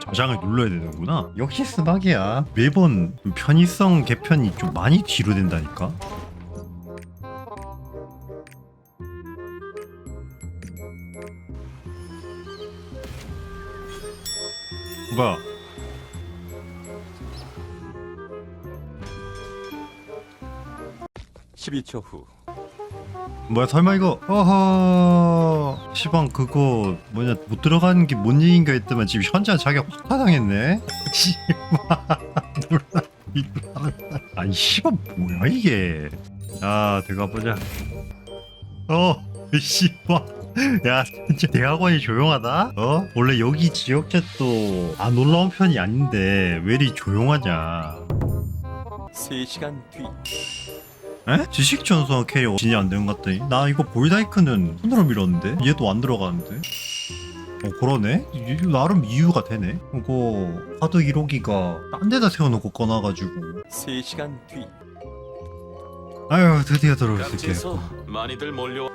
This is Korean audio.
저장을 눌러야 되는구나. 역시 스박이야. 매번 그 편의성 개편이 좀 많이 뒤로 된다니까. 뭐야? 뭐야 설마 이거? 어허. 시방 그거 뭐냐 못 들어가는 게 뭔 얘기인가 했더만 지금 현재 자기가 확파당했네. 씨발 아니 시방 뭐야 이게? 자 들어가 보자. 어 씨발. 야 진짜 대학원이 조용하다? 어? 원래 여기 지역jet도 안 올라온 편이 아닌데 왜 이리 조용하냐. 3시간 뒤 에? 지식 전수한 캐리어 진이 안 되는 것 같더니. 나 이거 볼다이크는 손으로 밀었는데? 얘도 안 들어가는데? 어 그러네? 나름 이유가 되네. 이거 카드 1호기가 딴 데다 세워놓고 꺼놔가지고. 3시간 뒤. 아유 드디어 들어올 수 많이들 몰려